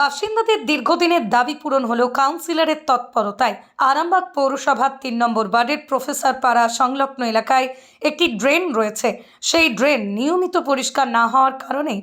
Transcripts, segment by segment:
বাসিন্দাদের দীর্ঘদিনের দাবি পূরণ হলেও কাউন্সিলরের তৎপরতায়। আরামবাগ পৌরসভার তিন নম্বর ওয়ার্ডের প্রফেসর পাড়া সংলগ্ন এলাকায় একটি ড্রেন রয়েছে। সেই ড্রেন নিয়মিত পরিষ্কার না হওয়ার কারণে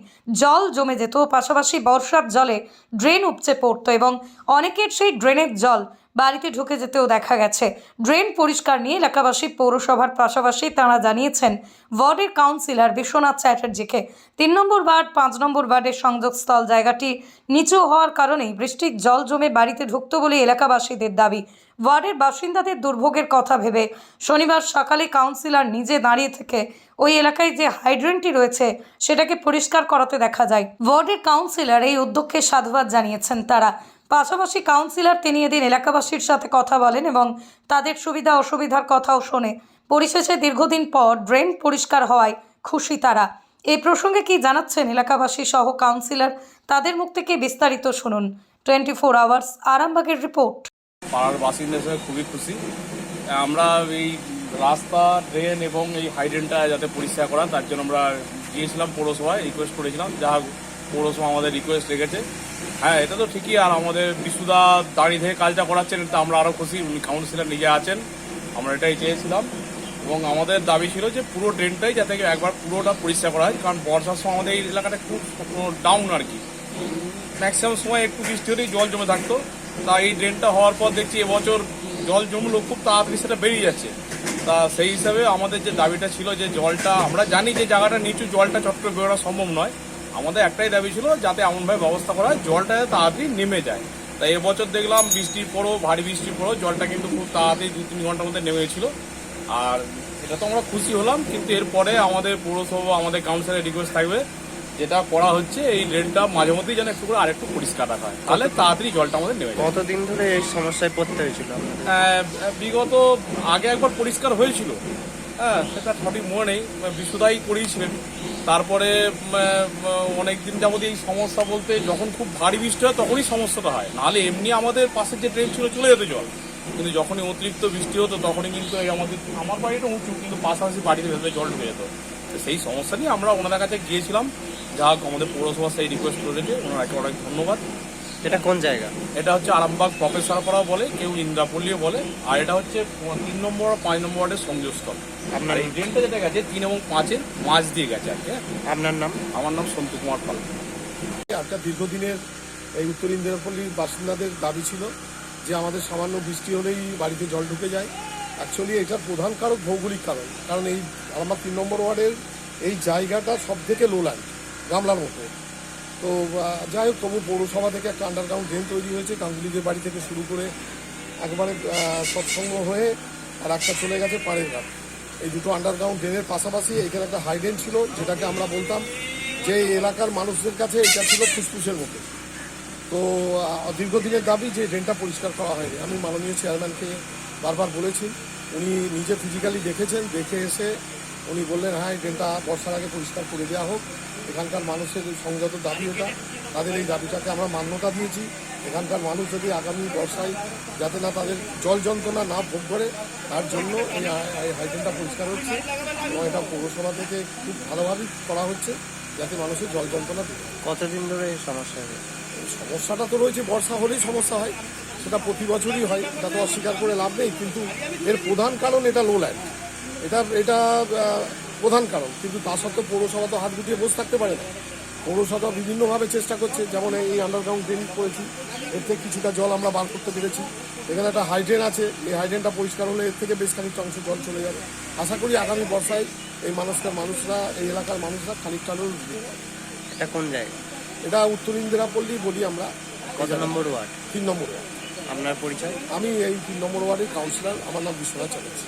জল জমে যেত। পাশাপাশি বর্ষার জলে ড্রেন উপচে পড়তো এবং অনেকের সেই ড্রেনের জল বাড়িতে ঢুকে যেতেও দেখা গেছে। ড্রেন পরিষ্কার নিয়ে এলাকাবাসী পৌরসভার পাশাপাশি তাঁরা জানিয়েছেন, ওয়ার্ডের কাউন্সিলর বিশ্বনাথ চ্যাটার্জিকে তিন নম্বর ওয়ার্ড, পাঁচ নম্বর ওয়ার্ডের সংযোগস্থল জায়গাটি নিচু হওয়ার কারণেই বৃষ্টির জল জমে বাড়িতে ঢুকত বলে এলাকাবাসীদের দাবি। ওয়ার্ডের বাসিন্দাদের দুর্ভোগের কথা ভেবে শনিবার সকালে কাউন্সিলর নিজে দাঁড়িয়ে থেকে ওই এলাকায় যে হাইড্রেনটি রয়েছে সেটাকে পরিষ্কার করাতে দেখা যায়। ওয়ার্ডের কাউন্সিলর এই উদ্যোগকে সাধুবাদ জানিয়েছেন তারা। পাশাপাশি কাউন্সিলর তিনি এদিন এলাকাবাসীর সাথে কথা বলেন এবং তাদের সুবিধা অসুবিধার কথাও শোনে। পরিশেষে দীর্ঘদিন পর ড্রেন পরিষ্কার হওয়ায় খুশি তারা। এই প্রসঙ্গে কি জানাচ্ছেন এলাকাবাসী সহ কাউন্সিলর তাদের মুখ থেকে বিস্তারিত শুনুন। টোয়েন্টি ফোর আওয়ার্স আরামবাগের রিপোর্ট পাড়ার বাসিন্দা হিসেবে খুবই খুশি। আমরা এই রাস্তা ড্রেন এবং এই হাইড্রেনটা যাতে পরিষ্কার করা, তার জন্য আমরা গিয়েছিলাম পৌরসভায় রিকোয়েস্ট করেছিলাম। যা পৌরসভা আমাদের রিকোয়েস্ট রেখেছে। হ্যাঁ এটা তো ঠিকই। আর আমাদের বিশুদা দাঁড়িয়ে থেকে কাজটা করাচ্ছেন, এটা আমরা আরও খুশি। উনি কাউন্সিলর নিজে আছেন। আমরা এটাই চেয়েছিলাম। এবং আমাদের দাবি ছিল যে পুরো ড্রেনটাই যাতে একবার পুরোটা পরিষ্কার করা হয়। কারণ বর্ষার সময় আমাদের এই এলাকাটা খুব ডাউন আর কি। ম্যাক্সিমাম সময় একটু বৃষ্টি হলেই জল জমে থাকতো। তা এই ড্রেনটা হওয়ার পর দেখছি এবছর জল জমলো, খুব তাড়াতাড়ি সেটা বেরিয়ে যাচ্ছে। তা সেই হিসাবে আমাদের যে দাবিটা ছিল যে জলটা, আমরা জানি যে জায়গাটা নিচু, জলটা চট করে বেরোনো সম্ভব নয়। আমাদের একটাই দাবি ছিল যাতে এমনভাবে ব্যবস্থা করা হয় জলটা তাড়াতাড়ি নেমে যায়। তাই এবছর দেখলাম বৃষ্টির পরও ভারী বৃষ্টির পরও জলটা কিন্তু খুব তাড়াতাড়ি দু তিন ঘণ্টার মধ্যে নেমে গেছিল। আর এটা তো আমরা খুশি হলাম কিন্তু এরপরে আমাদের পৌরসভা আমাদের কাউন্সিলের রিকোয়েস্ট থাকবে যেটা করা হচ্ছে এই ড্রেনটা মাঝে মধ্যেই যেন একটু করে আরেকটু পরিষ্কার রাখা হয়। তাহলে তাড়াতাড়ি জলটা আমাদের নেমে যায়। কতদিন ধরে এই সমস্যায় পড়তে হয়েছিল? আহ, বিগত আগে একবার পরিষ্কার হয়েছিল। হ্যাঁ সেটা সঠিক মনে নেই। বিশুদাই করিয়েছিলেন তারপরে অনেক দিন যাবত এই সমস্যা বলতে যখন খুব ভারী বৃষ্টি হয়, তখনই সমস্যাটা হয়। নাহলে এমনি আমাদের পাশের যে ট্রেন ছিল, চলে যেত জল। কিন্তু যখনই অতিরিক্ত বৃষ্টি হতো, তখনই কিন্তু এই আমাদের, আমার বাড়িটা উঁচু, কিন্তু পাশাপাশি বাড়িতে ভেতরে জল ঢুকে যেত। সেই সমস্যা নিয়ে আমরা ওনাদের কাছে গিয়েছিলাম। যা হোক আমাদের পৌরসভা সেই রিকোয়েস্ট করেছে। ওনাকে অনেক ধন্যবাদ। এটা কোন জায়গা? এটা হচ্ছে আরামবাগ প্রফেসরপাড়াও বলে কেউ ইন্দ্রাপল্লিও বলে আর এটা হচ্ছে তিন নম্বর আর পাঁচ নম্বর ওয়ার্ডের সংযোগস্থল। আপনার এই ট্রেনটা যেটা গেছে তিন এবং পাঁচের মাছ দিয়ে গেছে আর কি হ্যাঁ? আপনার নাম? আমার নাম সন্তু কুমার পাল। একটা দীর্ঘদিনের এই উত্তর ইন্দিরাপল্লীর বাসিন্দাদের দাবি ছিল যে আমাদের সামান্য বৃষ্টি হলেই বাড়িতে জল ঢুকে যায়। অ্যাকচুয়ালি এটার প্রধান কারণ ভৌগোলিক কারণ কারণ এই আমার তিন নম্বর ওয়ার্ডের এই জায়গাটা সব থেকে লোল্যান্ড গামলার মতো। তো যাই হোক, তবু পৌরসভা থেকে একটা আন্ডারগ্রাউন্ড ড্রেন তৈরি হয়েছে। গাঙ্গুলিদের বাড়ি থেকে শুরু করে একবারে সৎসঙ্গ হয়ে আর একটা চলে গেছে পাড়ের ঘাট। এই দুটো আন্ডারগ্রাউন্ড ড্রেনের পাশাপাশি এখানে একটা হাইডেন ছিল, যেটাকে আমরা বলতাম যে এলাকার মানুষদের কাছে এটা ছিল ফুসফুসের মতো। তো দীর্ঘদিনের দাবি যে ড্রেনটা পরিষ্কার করা হয়নি। আমি মাননীয় চেয়ারম্যানকে বারবার বলেছি, উনি নিজে ফিজিক্যালি দেখেছেন, দেখে এসে উনি বললেন হ্যাঁ এই ড্রেনটা বর্ষার আগে পরিষ্কার করে দেওয়া হোক। এখানকার মানুষের সংযত দাবি ওটা তাদের এই দাবিটাকে আমরা মান্যতা দিয়েছি। এখানকার মানুষ যদি আগামী বর্ষায় যাতে না তাদের জল যন্ত্রণা না ভোগ করে তার জন্য এই হাই- হাইড্রেনটা পরিষ্কার হচ্ছে এবং এটা পৌরসভা থেকে খুব ভালোভাবেই করা হচ্ছে যাতে মানুষের জল যন্ত্রণা। কতদিন ধরে এই সমস্যা সমস্যাটা তো রয়েছে বর্ষা হলেই সমস্যা হয়। সেটা প্রতি বছরই হয় এটা তো অস্বীকার করে লাভ নেই কিন্তু এর প্রধান কারণ এটা লো ল্যান্ড। এটা এটা প্রধান কারণ। কিন্তু তা সত্ত্বেও পৌরসভা তো হাত গুটিয়ে বসে থাকতে পারে না। পৌরসভা বিভিন্নভাবে চেষ্টা করছে যেমন এই আন্ডারগ্রাউন্ড ড্রেন করেছি এর থেকে কিছুটা জল আমরা বার করতে পেরেছি। এখানে একটা হাইড্রেন আছে এই হাইড্রেনটা পরিষ্কার হলে এর থেকে বেশ খানিকটা অংশ জল চলে যাবে। আশা করি আগামী বর্ষায় এই মানুষটার মানুষরা এই এলাকার মানুষরা খানিকটা হলেও। এটা কোন জায়গা? এটা উত্তর ইন্দিরাপল্লী বলি আমরা। কত নম্বর ওয়ার্ড? তিন নম্বর ওয়ার্ড। আপনার পরিচয়? আমি এই তিন নম্বর ওয়ার্ডের কাউন্সিলর আমার নাম বিশ্বনাথ চ্যাটার্জি।